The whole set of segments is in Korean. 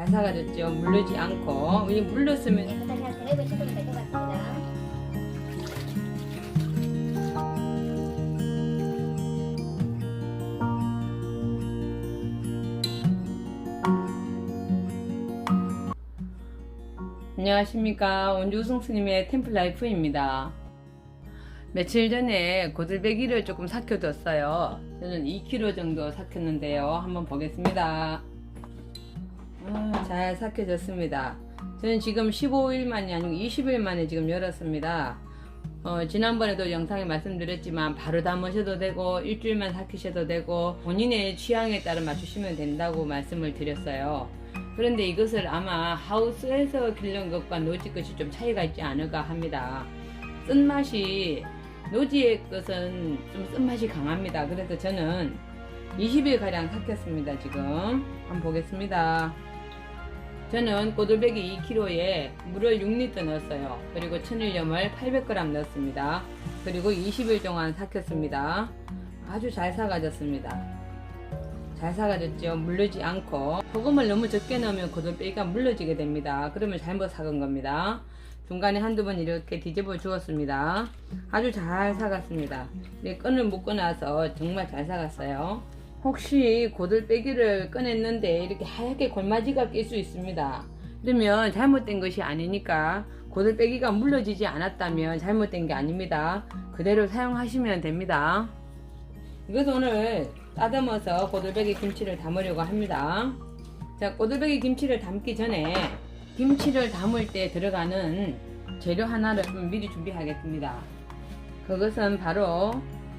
잘 사가졌죠. 물르지 않고. 이 물렀으면 한 세네 번 씻으면 될것 같습니다. 안녕하십니까 원주우승 스님의 템플라이프입니다 며칠 전에 고들배기를 조금 삭혀뒀어요 저는 2kg 정도 삭혔는데요 한번 보겠습니다 아, 잘 삭혀졌습니다 저는 지금 15일 만이 아니고 20일 만에 지금 열었습니다 어, 지난번에도 영상에 말씀드렸지만 바로 담으셔도 되고 일주일만 삭히셔도 되고 본인의 취향에 따라 맞추시면 된다고 말씀을 드렸어요 그런데 이것을 아마 하우스에서 기른 것과 노지 것이 좀 차이가 있지 않을까 합니다. 쓴맛이 노지의 것은 좀 쓴맛이 강합니다. 그래서 저는 20일 가량 삭혔습니다. 지금 한번 보겠습니다. 저는 꼬들배기 2kg에 물을 6리터 넣었어요. 그리고 천일염을 800g 넣었습니다. 그리고 20일 동안 삭혔습니다. 아주 잘 사가졌습니다. 잘 사가졌죠. 물르지 않고 소금을 너무 적게 넣으면 고들빼기가 물러지게 됩니다. 그러면 잘못 사간 겁니다. 중간에 한두 번 이렇게 뒤집어 주었습니다. 아주 잘 사갔습니다. 네, 끈을 묶고 나서 정말 잘 사갔어요. 혹시 고들빼기를 꺼냈는데 이렇게 하얗게 골마지가 낄 수 있습니다. 그러면 잘못된 것이 아니니까 고들빼기가 물러지지 않았다면 잘못된 게 아닙니다. 그대로 사용하시면 됩니다. 이것은 오늘 따듬어서 고들배기 김치를 담으려고 합니다. 자, 고들배기 김치를 담기 전에 김치를 담을 때 들어가는 재료 하나를 좀 미리 준비하겠습니다. 그것은 바로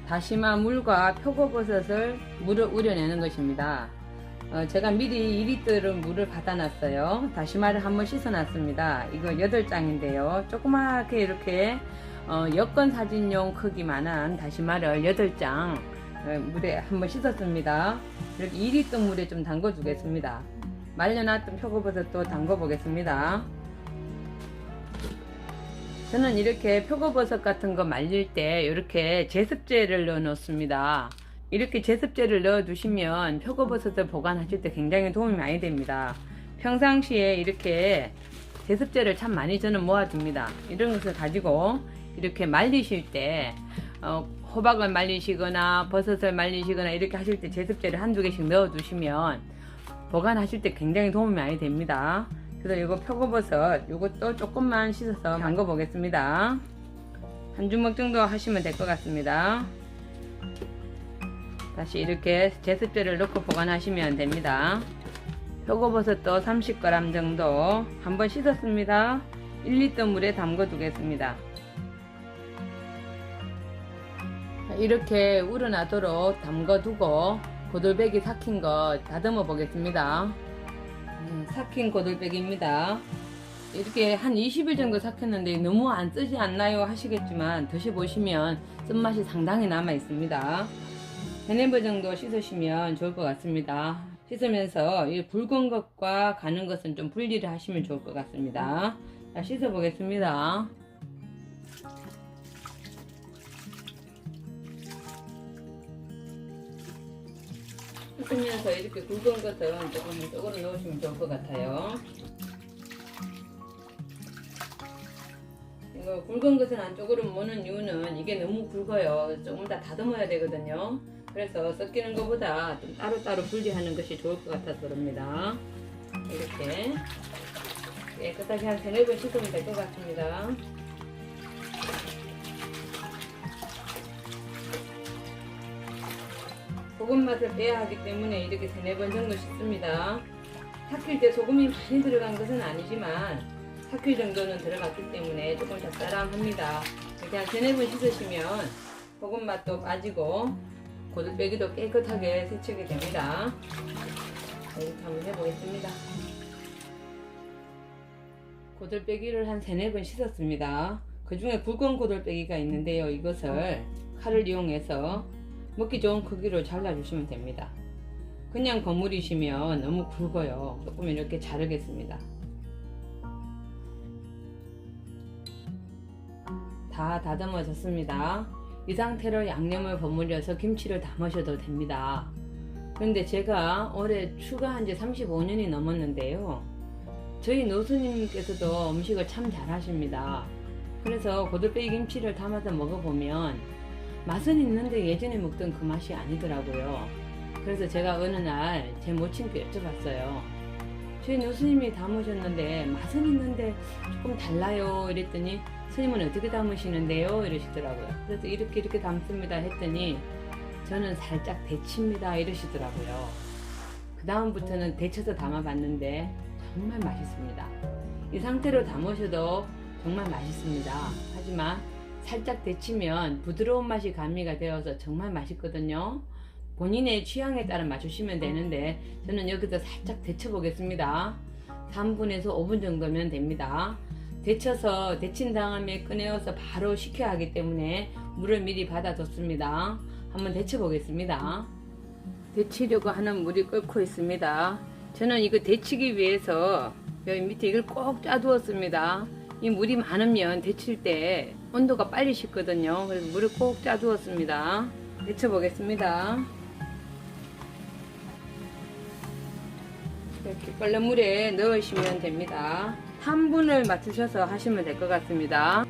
다시마 물과 표고버섯을 물을 우려내는 것입니다. 어, 제가 미리 2리터를 물을 받아놨어요. 다시마를 한번 씻어놨습니다. 이거 8장인데요. 조그맣게 이렇게 어, 여권 사진용 크기만한 다시마를 8장 어, 물에 한번 씻었습니다. 이렇게 2리터 물에 좀 담궈 주겠습니다. 말려놨던 표고버섯도 담궈 보겠습니다. 저는 이렇게 표고버섯 같은 거 말릴 때 이렇게 제습제를 넣어 놓습니다. 이렇게 제습제를 넣어 두시면 표고버섯을 보관하실 때 굉장히 도움이 많이 됩니다. 평상시에 이렇게 제습제를 참 많이 저는 모아둡니다. 이런 것을 가지고 이렇게 말리실 때 어, 호박을 말리시거나 버섯을 말리시거나 이렇게 하실 때 제습제를 한두 개씩 넣어 두시면 보관하실 때 굉장히 도움이 많이 됩니다. 그래서 이거 표고버섯 이것도 조금만 씻어서 담궈 보겠습니다. 한 주먹 정도 하시면 될 것 같습니다. 다시 이렇게 제습제를 넣고 보관하시면 됩니다. 표고버섯도 30g 정도 한번 씻었습니다. 1리터 물에 담궈 두겠습니다. 이렇게 우러나도록 담궈 두고 고들배기 삭힌 거 다듬어 보겠습니다. 음, 삭힌 고들배기입니다. 이렇게 한 20일 정도 삭혔는데 너무 안 쓰지 않나요 하시겠지만 드셔보시면 쓴맛이 상당히 남아 있습니다. 번 정도 씻으시면 좋을 것 같습니다. 씻으면서 이 굵은 것과 가는 것은 좀 분리를 하시면 좋을 것 같습니다. 자, 씻어 보겠습니다. 씻으면서 이렇게 굵은 것은 조금 이쪽으로 넣으시면 좋을 것 같아요. 이거 굵은 것은 안쪽으로 모는 이유는 이게 너무 굵어요. 조금 더 다듬어야 되거든요. 그래서 섞이는 것보다 좀 따로따로 분리하는 것이 좋을 것 같아서 그럽니다. 이렇게 깨끗하게 한 세네 번 씻으면 될 것 같습니다. 소금 맛을 빼야 하기 때문에 이렇게 세네 번 정도 씻습니다. 삭힐 때 소금이 많이 들어간 것은 아니지만 삭힐 정도는 들어갔기 때문에 조금 짭짤합니다. 이렇게 한 세네 번 씻으시면 소금 맛도 빠지고 고들빼기도 깨끗하게 세척이 됩니다. 이렇게 한번 해보겠습니다. 고들빼기를 한 세네 번 씻었습니다. 그 중에 굵은 고들빼기가 있는데요. 이것을 칼을 이용해서 먹기 좋은 크기로 잘라주시면 됩니다. 그냥 거물이시면 너무 굵어요. 조금 이렇게 자르겠습니다. 다 다듬어졌습니다. 이 상태로 양념을 버무려서 김치를 담으셔도 됩니다. 그런데 제가 올해 추가한 지 35년이 넘었는데요. 저희 노수님께서도 음식을 참 잘하십니다. 그래서 고들빼기 김치를 담아서 먹어보면 맛은 있는데 예전에 먹던 그 맛이 아니더라고요. 그래서 제가 어느 날 제 모친께 여쭤봤어요. 저희 노수님이 담으셨는데 맛은 있는데 조금 달라요 이랬더니 스님은 어떻게 담으시는데요 이러시더라고요. 그래서 이렇게 이렇게 담습니다 했더니 저는 살짝 데칩니다 이러시더라고요. 그 다음부터는 데쳐서 담아봤는데 정말 맛있습니다. 이 상태로 담으셔도 정말 맛있습니다. 하지만 살짝 데치면 부드러운 맛이 가미가 되어서 정말 맛있거든요. 본인의 취향에 따라 맞추시면 되는데 저는 여기서 살짝 데쳐 보겠습니다. 3분에서 5분 정도면 됩니다. 데쳐서 데친 다음에 꺼내어서 바로 식혀야 하기 때문에 물을 미리 받아뒀습니다. 한번 데쳐 보겠습니다. 데치려고 하는 물이 끓고 있습니다. 저는 이거 데치기 위해서 여기 밑에 이걸 꼭 짜두었습니다. 이 물이 많으면 데칠 때 온도가 빨리 식거든요. 그래서 물을 꼭 짜두었습니다. 데쳐 보겠습니다. 이렇게 끓는 물에 넣으시면 됩니다. 3분을 맞추셔서 하시면 될 것 같습니다.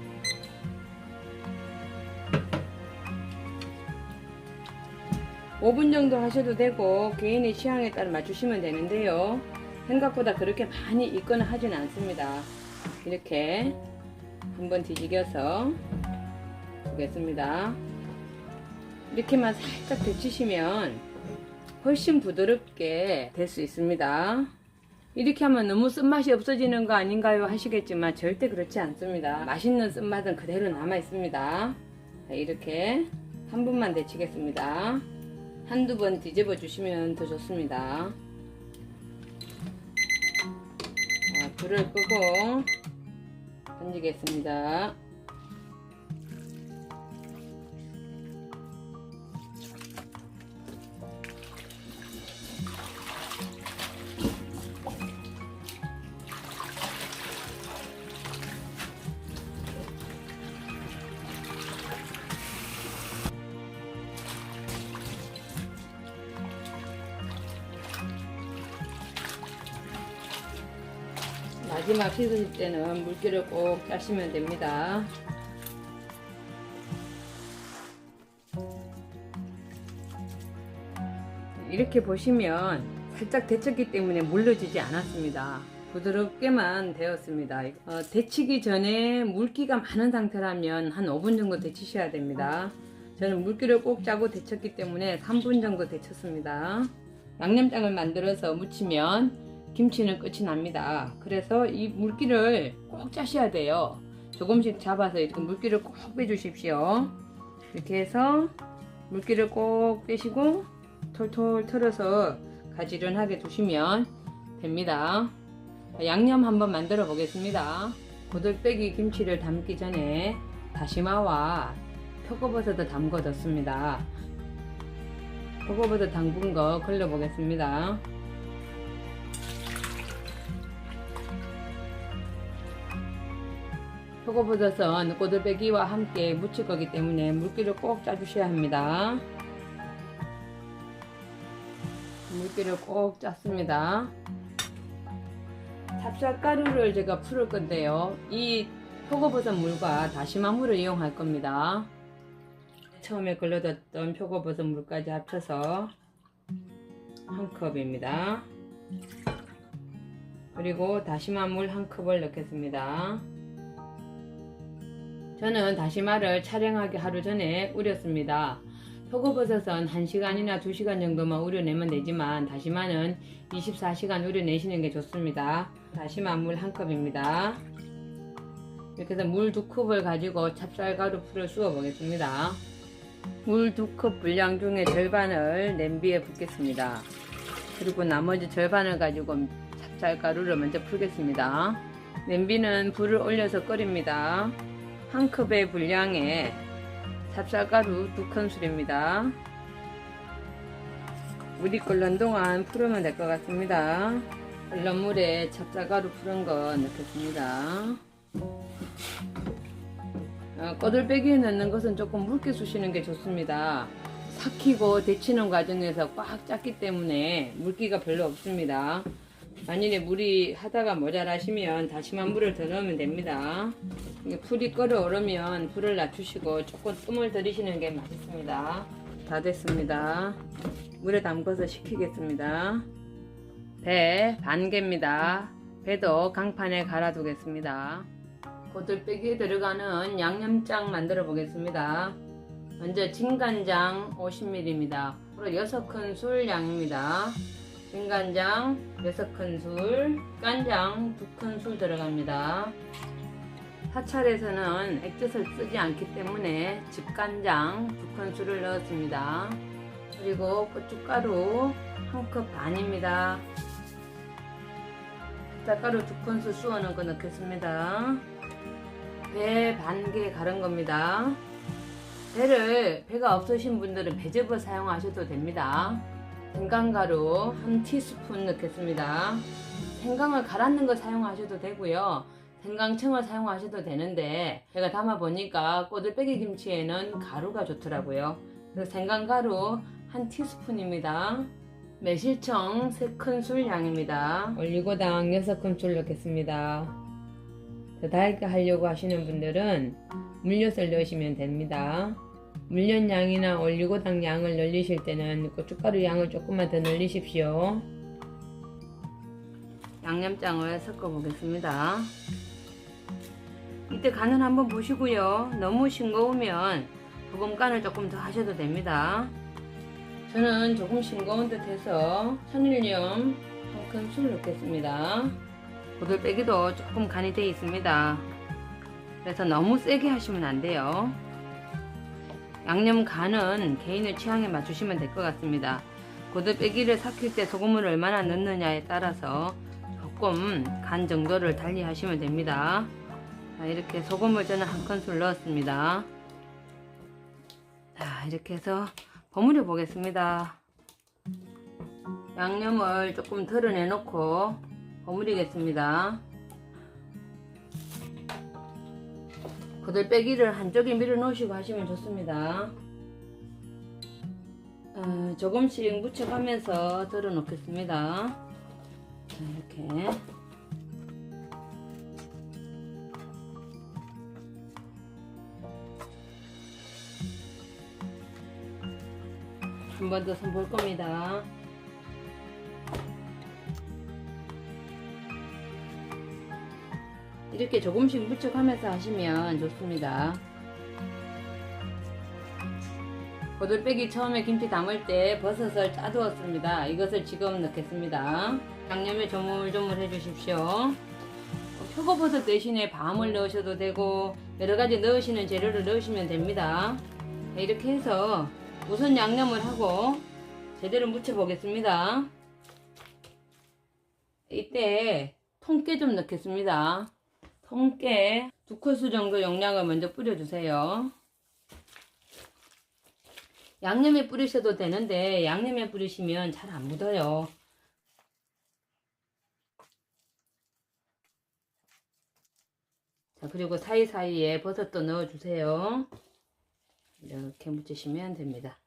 오분 정도 하셔도 되고 개인의 취향에 따라 맞추시면 되는데요. 생각보다 그렇게 많이 익거나 하진 않습니다. 이렇게 한번 뒤집여서 보겠습니다. 이렇게만 살짝 데치시면 훨씬 부드럽게 될 수 있습니다. 이렇게 하면 너무 쓴맛이 없어지는 거 아닌가요? 하시겠지만 절대 그렇지 않습니다. 맛있는 쓴맛은 그대로 남아 있습니다. 자, 이렇게 한 번만 데치겠습니다. 한두 번 뒤집어 주시면 더 좋습니다. 자, 불을 끄고 던지겠습니다. 마지막 씻으실 때는 물기를 꼭 짜시면 됩니다. 이렇게 보시면 살짝 데쳤기 때문에 물러지지 않았습니다. 부드럽게만 되었습니다. 어, 데치기 전에 물기가 많은 상태라면 한 5분 정도 데치셔야 됩니다. 저는 물기를 꼭 짜고 데쳤기 때문에 3분 정도 데쳤습니다. 양념장을 만들어서 무치면 김치는 끝이 납니다. 그래서 이 물기를 꼭 짜셔야 돼요. 조금씩 잡아서 이렇게 물기를 꼭 빼주십시오. 이렇게 해서 물기를 꼭 빼시고 톨톨 털어서 가지런하게 두시면 됩니다. 양념 한번 만들어 보겠습니다. 고들빼기 김치를 담기 전에 다시마와 표고버섯을 담궈뒀습니다. 표고버섯 담근 거 걸러 보겠습니다. 표고버섯은 고들빼기와 함께 무칠 거기 때문에 물기를 꼭 짜주셔야 합니다. 물기를 꼭 짰습니다. 찹쌀가루를 제가 풀을 건데요. 이 표고버섯 물과 다시마 물을 이용할 겁니다. 처음에 걸러뒀던 표고버섯 물까지 합쳐서 한 컵입니다. 그리고 다시마 물 한 컵을 넣겠습니다. 저는 다시마를 촬영하기 하루 전에 우렸습니다. 표고버섯은 1시간이나 2시간 정도만 우려내면 되지만 다시마는 24시간 우려내시는 게 좋습니다. 다시마 물 한 컵입니다. 이렇게 해서 물 두 컵을 가지고 찹쌀가루 풀을 쑤어 보겠습니다. 물 두 컵 분량 중에 절반을 냄비에 붓겠습니다. 그리고 나머지 절반을 가지고 찹쌀가루를 먼저 풀겠습니다. 냄비는 불을 올려서 끓입니다. 한 컵의 분량에 찹쌀가루 두 큰술입니다. 물이 끓는 동안 풀으면 될 것 같습니다. 끓는 물에 찹쌀가루 푸른 거 넣겠습니다. 어, 꼬들빼기에 넣는 것은 조금 묽게 쑤시는 게 좋습니다. 삭히고 데치는 과정에서 꽉 짰기 때문에 물기가 별로 없습니다. 만일에 물이 하다가 모자라시면 다시만 물을 더 넣으면 됩니다. 풀이 끓어오르면 불을 낮추시고 조금 뜸을 들이시는 게 맛있습니다. 다 됐습니다. 물에 담궈서 식히겠습니다. 배 반 개입니다. 배도 강판에 갈아두겠습니다. 고들빼기에 들어가는 양념장 만들어 보겠습니다. 먼저 진간장 50ml입니다. 그리고 6큰술 양입니다. 진간장 6큰술, 간장 2큰술 들어갑니다. 사찰에서는 액젓을 쓰지 않기 때문에 집간장 2큰술을 넣었습니다. 그리고 고춧가루 1컵 반입니다. 쌀가루 2큰술 쑤어 넣고 넣겠습니다. 배 반 개 갈은 겁니다. 배를 배가 없으신 분들은 배즙을 사용하셔도 됩니다. 생강가루 한 티스푼 넣겠습니다. 생강을 갈았는 거 사용하셔도 되고요. 생강청을 사용하셔도 되는데 제가 담아 보니까 꼬들빼기 김치에는 가루가 좋더라고요. 그래서 생강가루 한 티스푼입니다. 매실청 3큰술 양입니다. 올리고당 6큰술 넣겠습니다. 더 달게 하려고 하시는 분들은 물엿을 넣으시면 됩니다. 물엿 양이나 올리고당 양을 늘리실 때는 고춧가루 양을 조금만 더 늘리십시오. 양념장을 섞어 보겠습니다. 이때 간을 한번 보시고요. 너무 싱거우면 소금 간을 조금 더 하셔도 됩니다. 저는 조금 싱거운 듯 해서 천일염 한 큰술 넣겠습니다. 고들빼기도 조금 간이 되어 있습니다. 그래서 너무 세게 하시면 안 돼요. 양념 간은 개인의 취향에 맞추시면 될 것 같습니다. 고들빼기를 삭힐 때 소금을 얼마나 넣느냐에 따라서 조금 간 정도를 달리 하시면 됩니다. 자, 이렇게 소금을 저는 한 큰술 넣었습니다. 자, 이렇게 해서 버무려 보겠습니다. 양념을 조금 덜어내 놓고 버무리겠습니다. 고들빼기를 한쪽에 밀어 놓으시고 하시면 좋습니다. 어, 조금씩 묻혀가면서 덜어 놓겠습니다. 자, 이렇게. 한 번 더 손볼 겁니다. 이렇게 조금씩 묻혀가면서 하시면 좋습니다. 고들빼기 처음에 김치 담을 때 버섯을 짜두었습니다. 이것을 지금 넣겠습니다. 양념에 조물조물 해주십시오. 표고버섯 대신에 밤을 넣으셔도 되고 여러가지 넣으시는 재료를 넣으시면 됩니다. 네, 이렇게 해서 우선 양념을 하고 제대로 묻혀 보겠습니다. 이때 통깨 좀 넣겠습니다. 통깨 두 큰술 정도 용량을 먼저 뿌려주세요. 양념에 뿌리셔도 되는데 양념에 뿌리시면 잘 안 묻어요. 자 그리고 사이사이에 버섯도 넣어주세요. 이렇게 묻히시면 됩니다.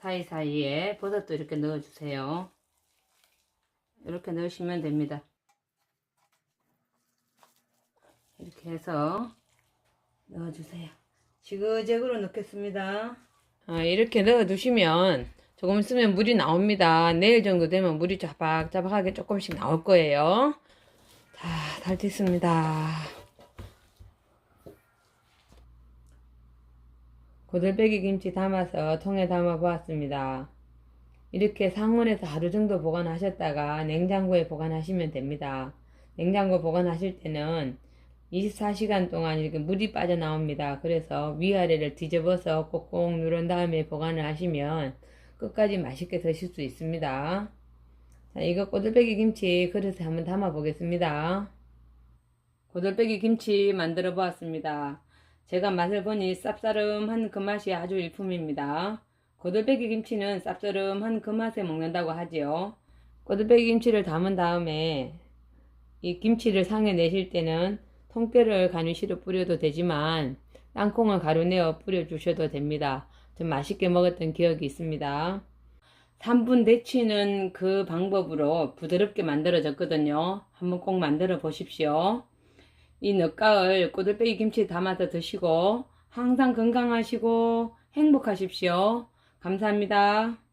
사이사이에 버섯도 이렇게 넣어주세요. 이렇게 넣으시면 됩니다. 이렇게 해서 넣어주세요. 지그재그로 넣겠습니다. 아, 이렇게 넣어두시면 조금 있으면 물이 나옵니다. 내일 정도 되면 물이 자박자박하게 조금씩 나올 거예요. 자, 잘 됐습니다. 고들빼기 김치 담아서 통에 담아 보았습니다. 이렇게 상온에서 하루 정도 보관하셨다가 냉장고에 보관하시면 됩니다. 냉장고 보관하실 때는 24시간 동안 이렇게 물이 빠져나옵니다. 그래서 위아래를 뒤집어서 꼭꼭 누른 다음에 보관을 하시면 끝까지 맛있게 드실 수 있습니다. 자, 이거 꼬들빼기 김치 그릇에 한번 담아 보겠습니다. 고들빼기 김치 만들어 보았습니다. 제가 맛을 보니 쌉싸름한 그 맛이 아주 일품입니다. 고들빼기 김치는 쌉싸름한 그 맛에 먹는다고 하지요. 고들빼기 김치를 담은 다음에 이 김치를 상에 내실 때는 통깨를 가위시로 뿌려도 되지만 땅콩을 가루 내어 뿌려주셔도 됩니다. 좀 맛있게 먹었던 기억이 있습니다. 3분 데치는 그 방법으로 부드럽게 만들어졌거든요. 한번 꼭 만들어 보십시오. 이 늦가을 꼬들빼기 김치 담아서 드시고 항상 건강하시고 행복하십시오. 감사합니다.